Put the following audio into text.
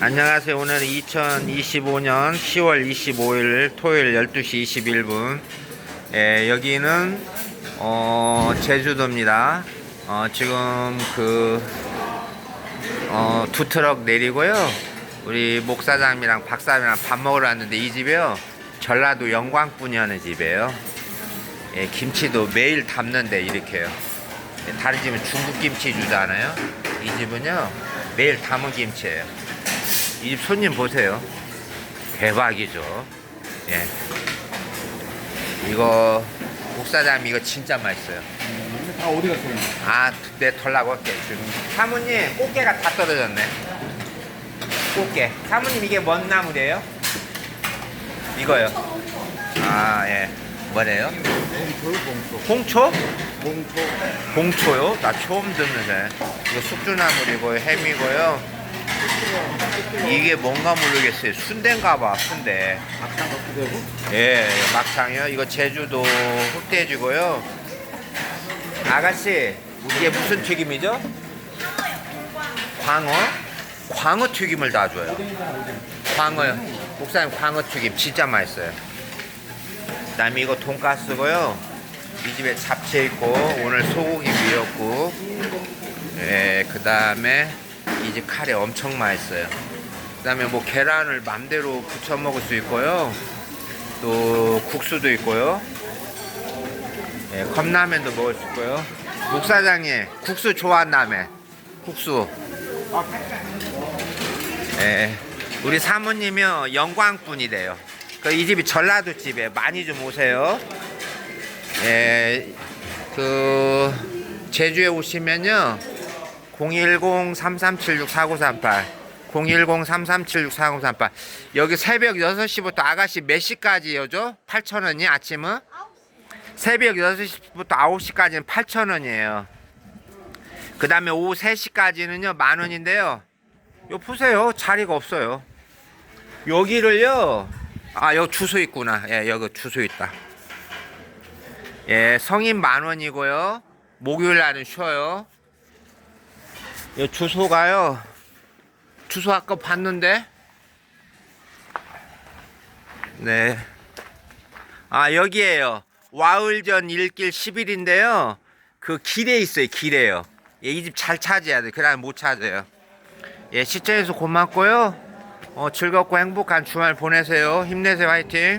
안녕하세요. 오늘은 2025년 10월 25일 토요일 12시 21분. 예, 여기는 어, 제주도입니다. 어, 지금 그 어, 두 트럭 내리고요. 우리 목사장이랑 박사님이랑 밥 먹으러 왔는데 이 집이요. 전라도 영광뿐이 하는 집이에요. 예, 김치도 매일 담는데 이렇게요. 예, 다른 집은 중국 김치 주잖아요. 이 집은요 매일 담은 김치예요. 이 집 손님 보세요. 대박이죠. 예. 이거 목사장 이거 진짜 맛있어요. 다 어디 갔어요? 아, 내 털라고 할게. 지금 사모님 꽃게가 다 떨어졌네. 꽃게. 사모님 이게 뭔 나물이에요? 이거요. 아, 예. 뭐래요? 봉초, 봉초. 봉초. 봉초요? 나 처음 듣는데. 이거 숙주나물이고요, 햄이고요. 이게 뭔가 모르겠어요. 순대인가 봐, 순대. 막상 넣고 되고. 예, 막창이요. 이거 제주도 흑돼지고요. 아가씨, 이게 무슨 튀김이죠? 광어? 광어 튀김을 다 줘요. 광어요. 목사님 광어 튀김 진짜 맛있어요. 그다음에 이거 돈가스고요. 이 집에 잡채 있고 오늘 소고기 미역국. 예, 그 다음에 이 집 카레 엄청 맛있어요. 그 다음에 뭐 계란을 맘대로 부쳐 먹을 수 있고요. 또 국수도 있고요. 예, 컵라면도 먹을 수 있고요. 목사장님 국수 좋아한다며. 국수. 예, 우리 사모님이요 영광분이래요. 그 이 집이 전라도 집에 많이 좀 오세요. 예, 그 제주에 오시면요 010-3376-4938 010-3376-4938 여기 새벽 6시부터 아가씨 몇 시까지요죠? 8,000원이 아침은? 새벽 6시부터 9시까지는 8,000원이에요. 그 다음에 오후 3시까지는요 만원인데요. 요 보세요 자리가 없어요. 여기를요 아 여기 주소 있구나. 예 여기 주소 있다. 예 성인 만원이고요. 목요일 날은 쉬어요. 이 주소가요. 주소 아까 봤는데. 네. 아, 여기에요. 와을전 1길 10일인데요. 그 길에 있어요, 길에요. 예, 이 집 잘 찾아야 돼. 그러면 못 찾아요. 예, 시청해서 고맙고요. 어, 즐겁고 행복한 주말 보내세요. 힘내세요, 화이팅.